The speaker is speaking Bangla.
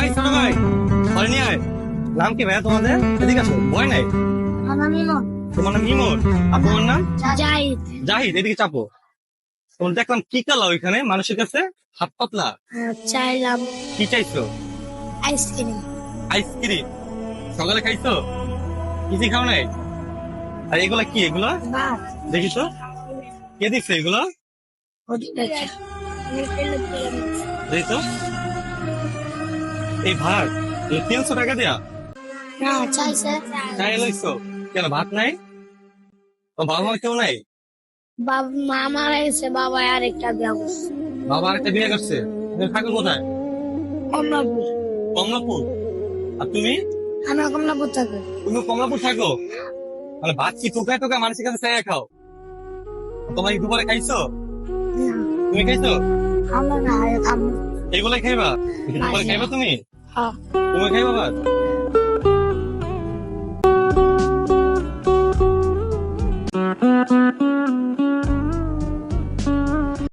এই ছোট ভাই ঘরে নিয়ে আয়। নাম কি ভাইয়া তোমাদের? এদিকে আসো ভয় নাই? আমার মিমন তোমার নাম ইমন আর তোমার নাম? জাহিদ। জাহিদ এদিকে চাপো। তোমার দেখলাম কি কালা ওইখানে মানুষের কাছে? হাত পাতলা। চাইলাম কি চাইছো? Ice cream. Ice cream. সকালে খাইছো? কিছু খাও নাই? আর এগুলা কি এগুলা? ভাত। দেখি তো কে দিচ্ছে এগুলো? দেখে দেখি তো এই ভাত তিনশো টাকা দেয়া। না চাই লইছো। কেন ভাত নাই? তো বাবা মা কেউ নাই? বাবা মা মারা গেছে বাবা আর একটা বিয়া করছে। বাবা আরেকটা বিয়ে করছে? থাকো কোথায়? কমলাপুর। কমলাপুর? আর তুমি? আমি কমলাপুর থাকি। তুমি কমলাপুর থাকো? মানে ভাত কি টোকায় টোকা মানুষের কাছে চাই খাও? তোমার দুপুরে খাইছো? তুমি খাইছো? আমরা না এগুলাই খাইবা? দুপুরে খাইবা তুমি? হ্যাঁ তুমি খাইবা ভাত